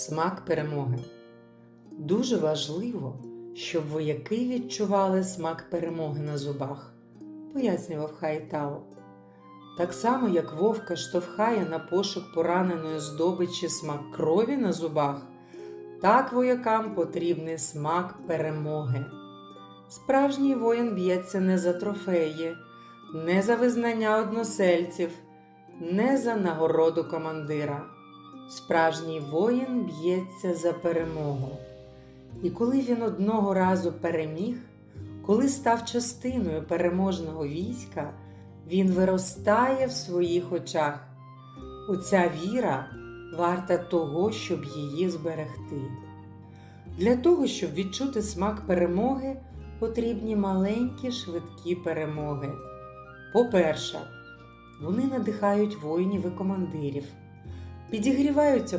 Смак перемоги. Дуже важливо, щоб вояки відчували смак перемоги на зубах, пояснював Хайтао. Так само, як вовка штовхає на пошук пораненої здобичі смак крові на зубах, так воякам потрібний смак перемоги. Справжній воїн б'ється не за трофеї, не за визнання односельців, не за нагороду командира. Справжній воїн б'ється за перемогу. І коли він одного разу переміг, коли став частиною переможного війська, він виростає в своїх очах. Оця віра варта того, щоб її зберегти. Для того, щоб відчути смак перемоги, потрібні маленькі швидкі перемоги. По-перше, вони надихають воїнів і командирів, підігріваються